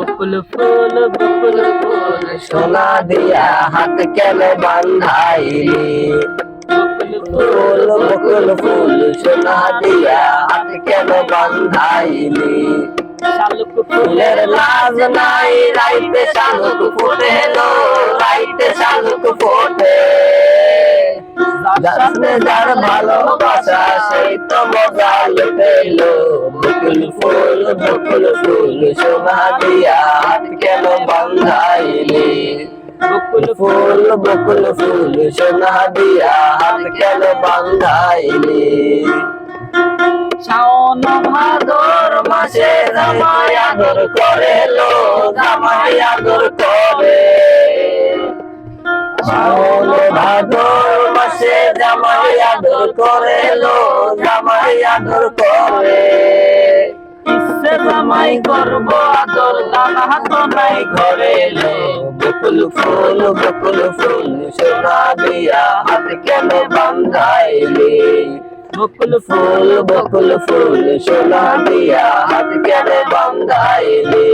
বকুল ফুল বকুল ফুল সোনা দিয়া হাত কেন বান্ধাইলি? বকুল ফুল বকুল ফুল সোনা দিয়া হাত কেন বান্ধাইলি? শালুক ফুলের লাজ নাই রাইতে শালুক ফুটে লো রাইতে শালুক ফোটে। যার ভালোবাসা সেই তো মজা লুটেলো বকুল ফুল বকুল ফুল সোনা দিয়া হাত কেন বান্ধাইলি বকুল ফুল বকুল ফুল সোনা দিয়া হাত কেন বান্ধাইলি শাওন ভাদর মাসে জামাই আদর করে লো জামাই আদর করে শ্রাবণ ভাদর মাসে জামাই আদর করে করে জামাই করব আদর দানা হাত নাই লো বকুল ফুল বকুল ফুল, সোনা দিয়া হাত কেন বান্ধাইলি? বকুল ফুল বকুল ফুল, সোনা দিয়া হাত কেন বান্ধাইলি?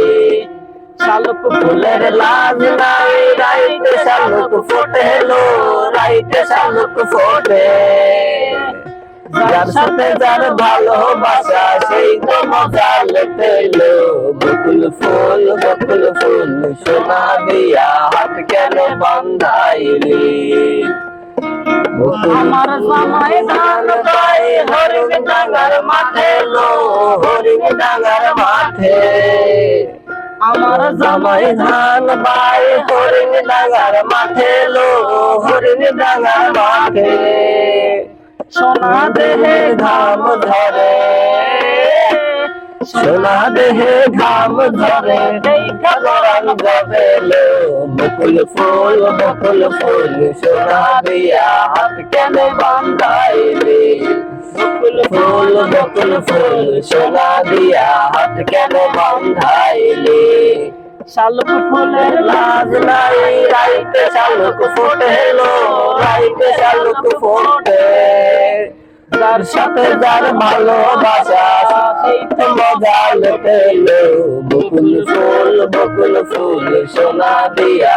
শালুক ফুলের লাজ নাই, রাইতে শালুক ফোটে লো রাইতে শালুক ফোটে। যার সাথে যার ভালোবাসা সেই তো মজা লেটে লো। বকুল ফুল বকুল ফুল সোনা দিয়া হাত কেন বান্ধাইলি? আমার জামাই ধান গাই হরিণ ডাঙ্গার মাঠে লো হরিণ ডাঙ্গার মাঠে। আমার জামাই ধান বাই হরিণ ডাঙ্গার মাঠে লো হরিণ ডাঙ্গার মাঠে। সোনা দেহে ঘাম ধরে। সোনা দেহে ঘাম ধরে। যাবে বকুল ফুল বকুল ফুল, সোনা দিয়া হাত কেন বান্ধাইলি? বকুল ফুল বকুল ফুল, সোনা দিয়া হাত কেন বান্ধাইলি? শালুক ফুলের লাজ নাই, রাইতে শালুক ফোটে লো রাইতে শালুক ফোটে। যার সাথে যার ভালোবাসা বকুল ফুল বকুল ফুল সোনা দিয়া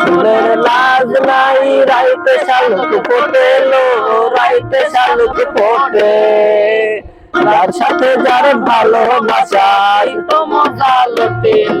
ফুলের লাজ নাই, রাইতে শালুক ফোটে লো রাইতে শালুক ফোটে। যার সাথে যার ভালোবাসা তো মজা লুটেল